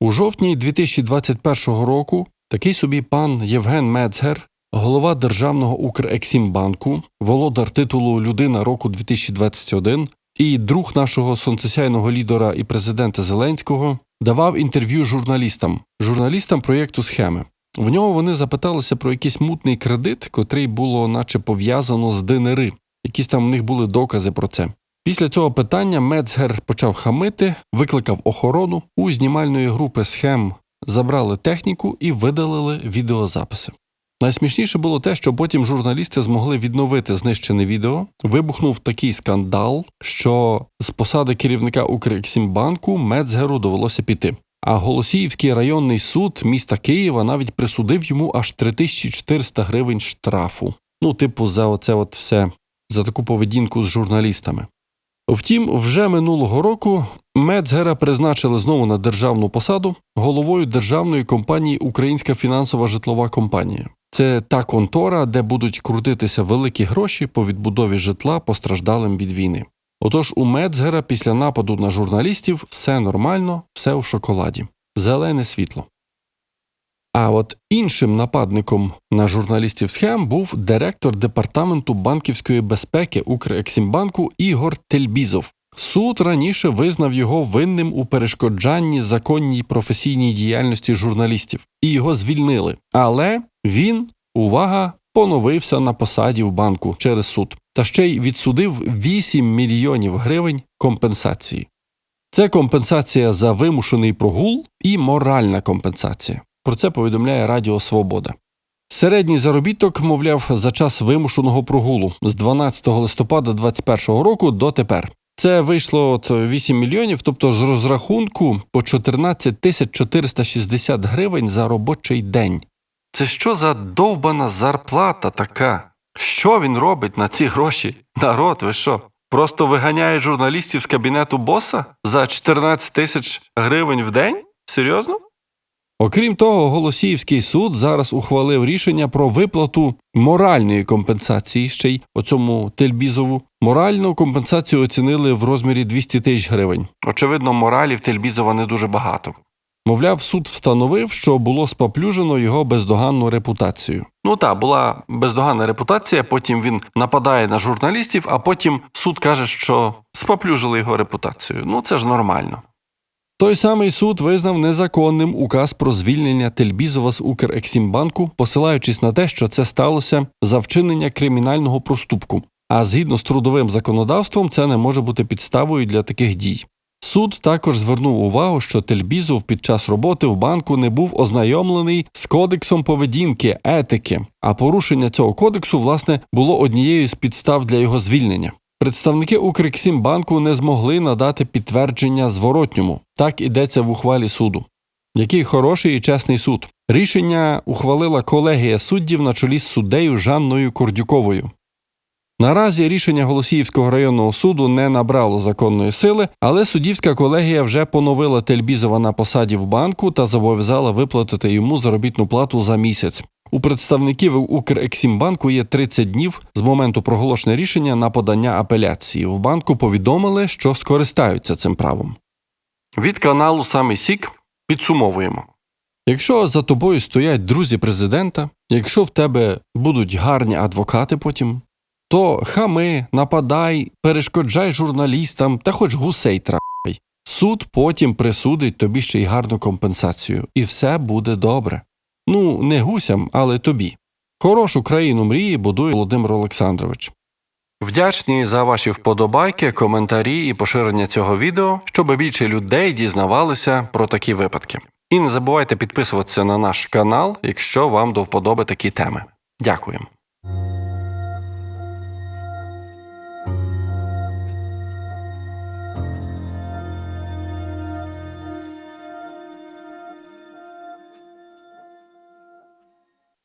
У жовтні 2021 року такий собі пан Євген Мецгер, голова Державного Укрексімбанку, володар титулу Людина року 2021 і друг нашого сонцесяйного лідера і президента Зеленського, давав інтерв'ю журналістам, журналістам проєкту схеми. В нього вони запиталися про якийсь мутний кредит, котрий було наче пов'язано з ДНРи. Якісь там в них були докази про це. Після цього питання Мецгер почав хамити, викликав охорону. У знімальної групи схем забрали техніку і видалили відеозаписи. Найсмішніше було те, що потім журналісти змогли відновити знищене відео. Вибухнув такий скандал, що з посади керівника Укрексімбанку Мецгеру довелося піти. А Голосіївський районний суд міста Києва навіть присудив йому аж 3400 гривень штрафу. Ну, типу, за оце от все, за таку поведінку з журналістами. Втім, вже минулого року Мецгера призначили знову на державну посаду головою державної компанії Українська фінансова житлова компанія. Це та контора, де будуть крутитися великі гроші по відбудові житла постраждалим від війни. Отож, у Мецгера після нападу на журналістів все нормально, все в шоколаді, зелене світло. А от іншим нападником на журналістів схем був директор департаменту банківської безпеки Укрексімбанку Ігор Тельбізов. Суд раніше визнав його винним у перешкоджанні законній професійній діяльності журналістів і його звільнили. Але він, увага, поновився на посаді в банку через суд та ще й відсудив 8 мільйонів гривень компенсації. Це компенсація за вимушений прогул і моральна компенсація. Про це повідомляє Радіо Свобода. Середній заробіток, мовляв, за час вимушеного прогулу з 12 листопада 2021 року до тепер. Це вийшло от 8 мільйонів, тобто з розрахунку по 14 тисяч 460 гривень за робочий день. Це що за довбана зарплата така? Що він робить на ці гроші? Народ, ви що? Просто виганяє журналістів з кабінету боса за 14 тисяч гривень в день? Серйозно? Окрім того, Голосіївський суд зараз ухвалив рішення про виплату моральної компенсації ще й оцьому Тельбізову. Моральну компенсацію оцінили в розмірі 200 тисяч гривень. Очевидно, моралі в Тельбізова не дуже багато. Мовляв, суд встановив, що було споплюжено його бездоганну репутацію. Ну так, була бездоганна репутація, потім він нападає на журналістів, а потім суд каже, що споплюжили його репутацію. Ну це ж нормально. Той самий суд визнав незаконним указ про звільнення Тельбізова з Укрексімбанку, посилаючись на те, що це сталося за вчинення кримінального проступку. А згідно з трудовим законодавством, це не може бути підставою для таких дій. Суд також звернув увагу, що Тельбізов під час роботи в банку не був ознайомлений з кодексом поведінки, етики, а порушення цього кодексу, власне, було однією з підстав для його звільнення. Представники Укрексімбанку не змогли надати підтвердження зворотньому. Так ідеться в ухвалі суду. Який хороший і чесний суд. Рішення ухвалила колегія суддів на чолі з суддею Жанною Кордюковою. Наразі рішення Голосіївського районного суду не набрало законної сили, але суддівська колегія вже поновила Тельбізова на посаді в банку та зобов'язала виплатити йому заробітну плату за місяць. У представників Укрексімбанку є 30 днів з моменту проголошення рішення на подання апеляції. В банку повідомили, що скористаються цим правом. Від каналу Самий Сік підсумовуємо. Якщо за тобою стоять друзі президента, якщо в тебе будуть гарні адвокати потім, то хами, нападай, перешкоджай журналістам та хоч гусей трахай. Суд потім присудить тобі ще й гарну компенсацію, і все буде добре. Ну, не гусям, але тобі. Хорошу країну мрії будує Володимир Олександрович. Вдячні за ваші вподобайки, коментарі і поширення цього відео, щоб більше людей дізнавалися про такі випадки. І не забувайте підписуватися на наш канал, якщо вам до вподоби такі теми. Дякуємо.